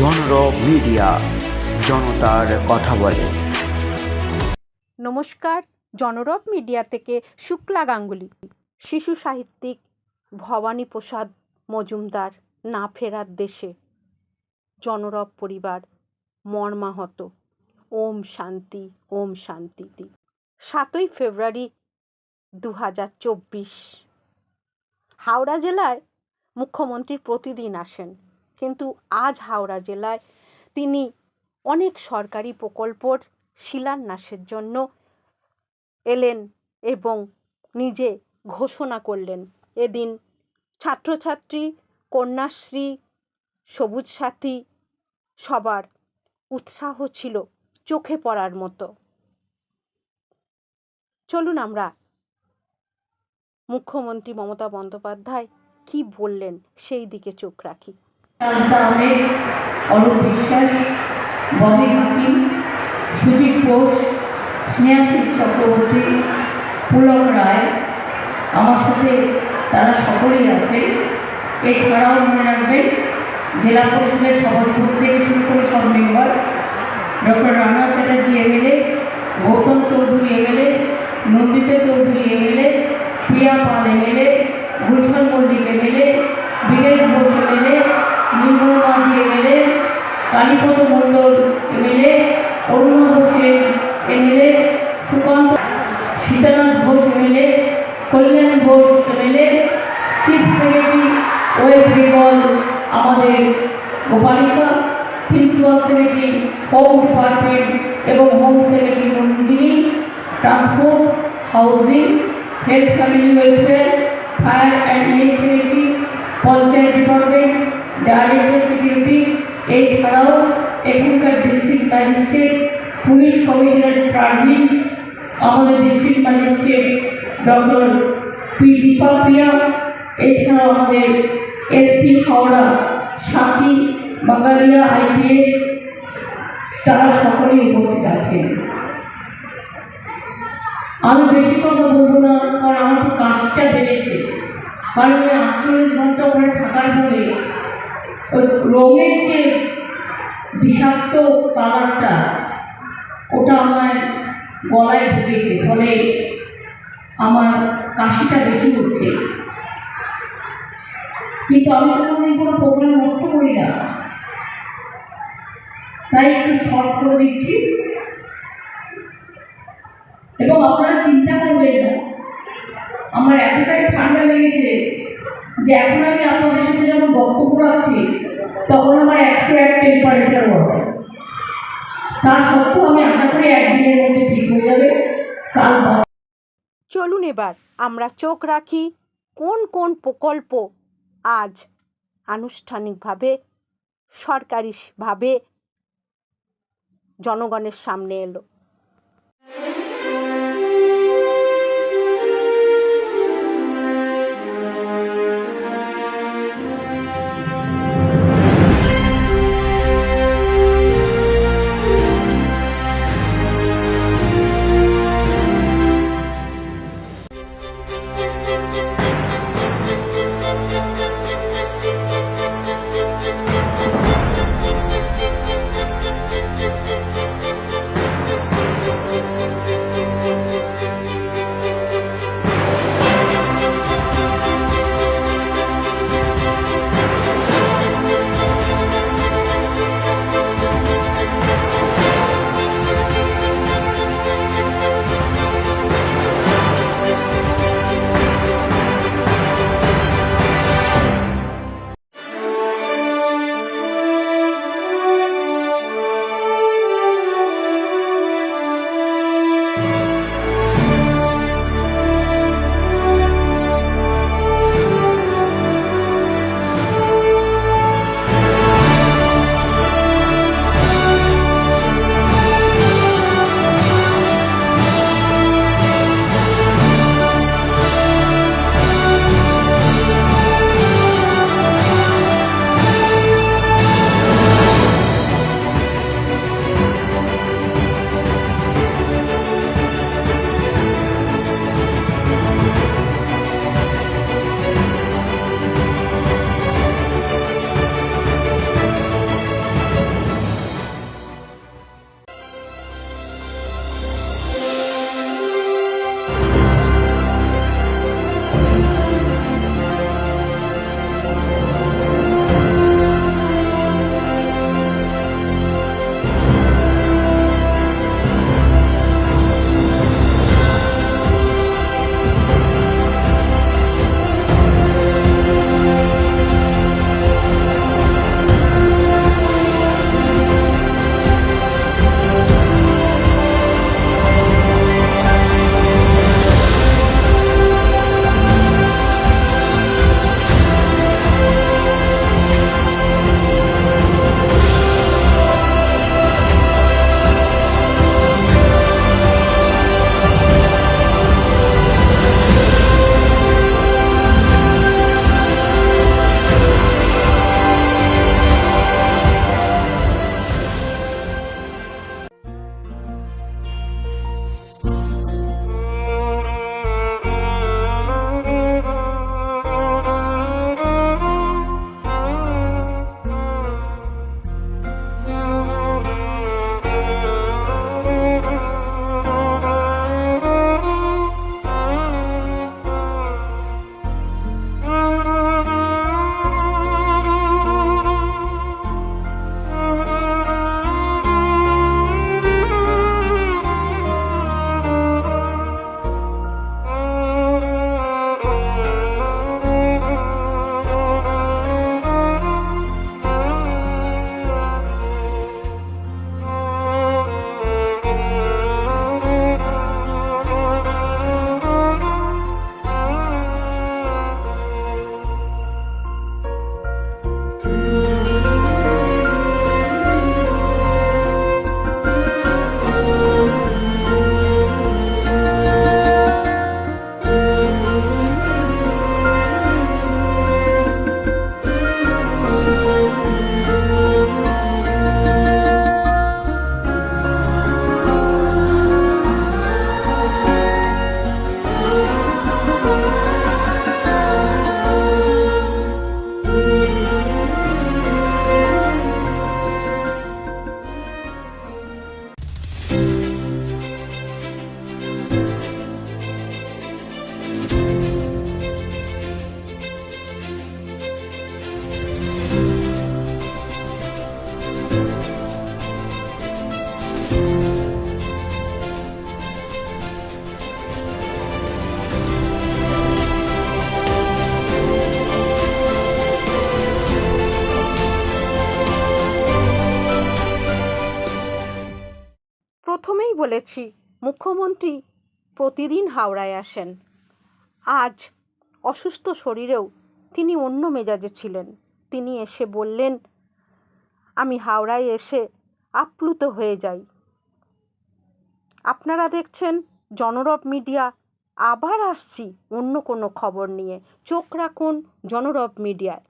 জনরব media, জনতার কথা বলে। নমস্কার জনরব মিডিয়া থেকে শুক্লা গাঙ্গুলি। শিশু সাহিত্যিক ভবানী প্রসাদ মজুমদার না ফেরার দেশে। জনরব পরিবার মর্মাহত। ওম শান্তি ওম শান্তি সাতই ফেব্রুয়ারি দু হাজার চব্বিশ। হাওড়া জেলায় মুখ্যমন্ত্রী প্রতিদিন আসেন। কিন্তু আজ হাওড়া জেলায় তিনি অনেক সরকারি প্রকল্পর শিলান্যাসের জন্য এলেন এবং নিজে ঘোষণা করলেন। এদিন ছাত্রছাত্রী, কন্যাশ্রী, সবুজ সাথী সবার উৎসাহ ছিল চোখে পড়ার মতো। চলুন আমরা মুখ্যমন্ত্রী মমতা বন্দ্যোপাধ্যায় কি বললেন সেই দিকে চোখ রাখি। আহমেদ অরূপ বিশ্বাস, ববি হাকিম, সুজিত ঘোষ স্নেহাশিস চক্রবর্তী, পুলক রায়। আমার সাথে তারা সকলেই আছে। এছাড়াও মনে রাখবেন, জেলা পরিষদের সভাধিপতি থেকে শুরু করে সব member, doctor Rana Chatterjee MLA, Gautam Chowdhury MLA, Nandita Chowdhury MLA, Priya Pal MLA, Gulshan Mallick MLA transport housing health family welfare fire and secretary panchayat department director security এছাড়াও এখানকার ডিস্ট্রিক্ট ম্যাজিস্ট্রেট পুলিশ কমিশনার প্রাণী আমাদের district magistrate doctor P Deepa Priya, এছাড়াও আমাদের SP Howrah, সাথী, বাঙ্গালিয়া IPS তারা সকলেই উপস্থিত আছেন। আমি বেশি কথা বলব না, কারণ আমার তো কাশিটা বেড়েছে। কারণ এই আটচল্লিশ ঘণ্টা ওখানে থাকার ফলে ওই রঙের যে বিষাক্ত কালারটা, ওটা আমার গলায় ঢুকেছে, ফলে আমার কাশিটা বেশি হচ্ছে। কিন্তু আমি তো কোনোদিন কোনো প্রোগ্রাম নষ্ট করি না। তাই একটু শর্ট করে দিচ্ছি। এবং আপনারা চিন্তা করবেন না। আমার এতটাই ঠান্ডা লেগেছে যে এখন আমি আপনাদের সাথে যখন বক্তব্য রাখছি, তখন আমার একশো এক টেম্পারেচারও আছে। তা সত্ত্বেও আমি আশা করি একদিনের মধ্যে ঠিক হয়ে যাবে। কাল চলুন এবার আমরা চোখ রাখি কোন কোন প্রকল্প আজ আনুষ্ঠানিকভাবে, সরকারিভাবে জনগণের সামনে এলো। বলেছি, মুখ্যমন্ত্রী প্রতিদিন হাওড়ায় আসেন। আজ অসুস্থ শরীরেও তিনি অন্য মেজাজে ছিলেন। তিনি এসে বললেন, আমি হাওড়ায় এসে আপ্লুত হয়ে যাই। আপনারা দেখছেন জনরব মিডিয়া, আবার আসছি অন্য কোনো খবর নিয়ে। চোখ রাখুন জনরব মিডিয়ায়।